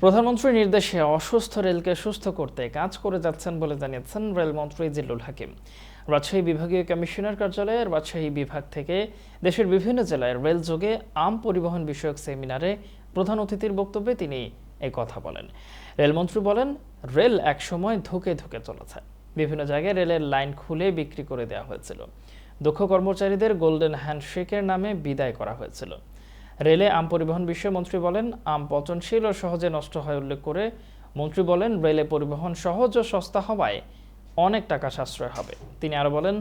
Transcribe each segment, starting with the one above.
প্রধানমন্ত্রীর নির্দেশে অসুস্থ রেলকে সুস্থ করতে কাজ করে যাচ্ছেন বলে জানিয়েছেন রেলমন্ত্রী জিল্লুল হাকিম। রাজশাহী বিভাগীয় কমিশনার কার্যালয়ের রাজশাহী বিভাগ থেকে দেশের বিভিন্ন জেলায় রেল যোগে আম পরিবহন বিষয়ক সেমিনারে প্রধান অতিথির বক্তব্যে তিনি এই কথা বলেন। রেলমন্ত্রী বলেন, রেল একসময় ধুকে ধুকে চলেছে। বিভিন্ন জায়গায় রেলের লাইন খুলে বিক্রি করে দেওয়া হয়েছিল। দক্ষ কর্মচারীদের গোল্ডেন হ্যান্ডশেকের নামে বিদায় করা হয়েছিল। রেলে আম পরিবহন বিষয়ে মন্ত্রী বলেন, আম পচনশীল ও সহজে নষ্ট হয় উল্লেখ করে মন্ত্রী বলেন, রেলে পরিবহন সহজ ও সস্তা হওয়ায় অনেক টাকা সাশ্রয় হবে। তিনি আরও বলেন,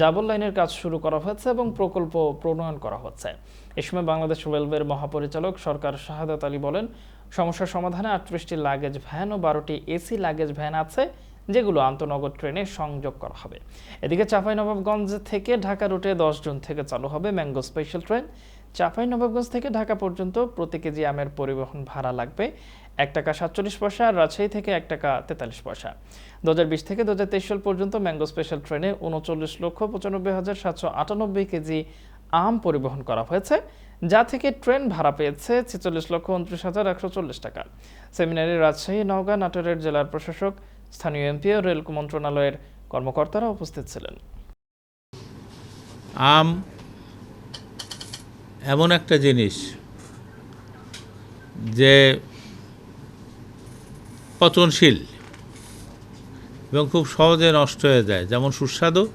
ডাবল লাইনের কাজ শুরু করা হয়েছে এবং প্রকল্প প্রণয়ন করা হচ্ছে। এ সময় বাংলাদেশ রেলওয়ের মহাপরিচালক সরকার শাহাদাত আলী বলেন, সমস্যার সমাধানে আটত্রিশটি লাগেজ ভ্যান ও বারোটি এসি লাগেজ ভ্যান আছে। যেগুলো আন্তনগর ট্রেনে সংযোগ করা হবে। এদিকে চাঁপাইনবাবগঞ্জ থেকে ঢাকা রুটে দশ জুন থেকে চালু হবে ম্যাঙ্গো স্পেশাল ট্রেন। চাঁপাইনবাবগঞ্জ থেকে ঢাকা পর্যন্ত প্রতি কেজি আমের পরিবহন ভাড়া লাগবে এক টাকা সাতচল্লিশ পয়সা, আর রাজশাহী থেকে এক টাকা তেতাল্লিশ পয়সা। দু হাজার বিশ থেকে দু হাজার তেইশ সাল পর্যন্ত ম্যাঙ্গো স্পেশাল ট্রেনে উনচল্লিশ লক্ষ পঁচানব্বই হাজার সাতশো আটানব্বই কেজি আম পরিবহন করা হয়েছে, যা থেকে ট্রেন ভাড়া পেয়েছে ছেচল্লিশ লক্ষ উনত্রিশ হাজার একশো চল্লিশ টাকা। সেমিনারে রাজশাহী, নওগাঁ, নাটোরের জেলার প্রশাসক স্থানীয় এমপি ও রেল মন্ত্রণালয়ের কর্মকর্তারা উপস্থিত ছিলেন। আম এমন একটা জিনিস যে পচনশীল এবং খুব সহজে নষ্ট হয়ে যায়, যেমন সুস্বাদু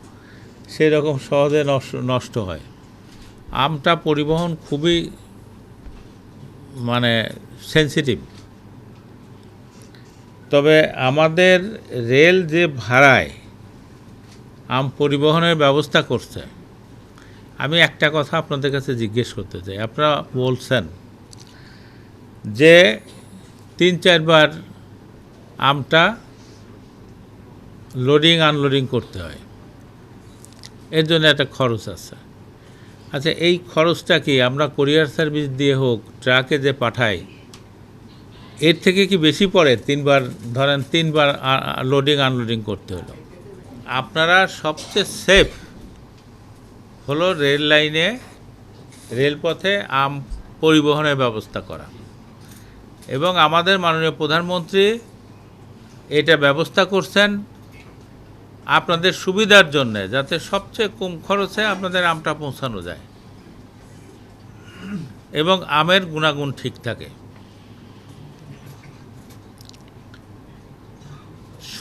সেই রকম সহজে নষ্ট- হয়। আমটা পরিবহন খুবই মানে সেন্সিটিভ তবে আমাদের রেল যে ভাড়ায় আম পরিবহনের ব্যবস্থা করছে, আমি একটা কথা আপনাদের কাছে জিজ্ঞেস করতে চাই। আপনারা বলছেন যে তিন চারবার আমটা লোডিং আনলোডিং করতে হয়। এর জন্য একটা খরচ আছে। আচ্ছা এই খরচটা কি আমরা কোরিয়ার সার্ভিস দিয়ে হোক ট্রাকে যে পাঠাই এর থেকে কি বেশি পড়ে? তিনবার, ধরেন তিনবার লোডিং আনলোডিং করতে হলো। আপনারা সবচেয়ে সেফ হলো রেল লাইনে রেলপথে আম পরিবহনের ব্যবস্থা করা। এবং আমাদের মাননীয় প্রধানমন্ত্রী এটা ব্যবস্থা করছেন আপনাদের সুবিধার জন্য, যাতে সবচেয়ে কম খরচে আপনাদের আমটা পৌঁছানো যায়। এবং আমের গুণাগুণ ঠিক থাকে।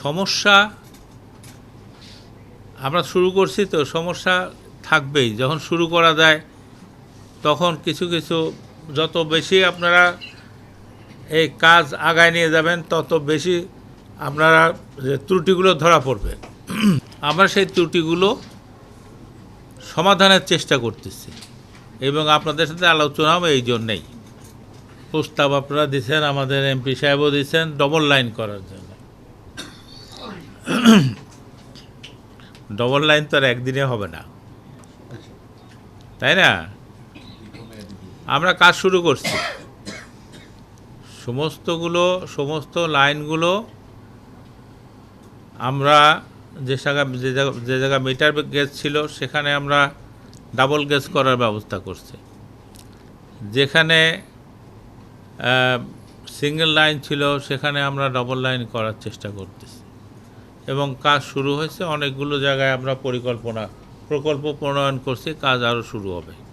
সমস্যা, আমরা শুরু করছি তো, সমস্যা থাকবেই। যখন শুরু করা যায়, তখন কিছু কিছু, যত বেশি আপনারা এই কাজ আগায় নিয়ে যাবেন, তত বেশি আপনারা যে ত্রুটিগুলো ধরা পড়বে। আমরা সেই ত্রুটিগুলো সমাধানের চেষ্টা করতেছি এবং আপনাদের সাথে আলোচনাও এই জন্যেই। প্রস্তাব আপনারা দিচ্ছেন আমাদের এমপি সাহেবও দিচ্ছেন ডবল লাইন করার জন্য। ডবল লাইন তো আর একদিনে হবে না। তাই না? আমরা কাজ শুরু করছি। সমস্তগুলো, সমস্ত লাইনগুলো আমরা যে জায়গা যে জায়গা যে জায়গা মিটার গেজ ছিল, সেখানে আমরা ডাবল গেজ করার ব্যবস্থা করছি। যেখানে সিঙ্গেল লাইন ছিল, সেখানে আমরা ডবল লাইন করার চেষ্টা করতেছি। এবং কাজ শুরু হয়েছে। অনেকগুলো জায়গায় আমরা পরিকল্পনা, প্রকল্প প্রণয়ন করছি, কাজ আরও শুরু হবে।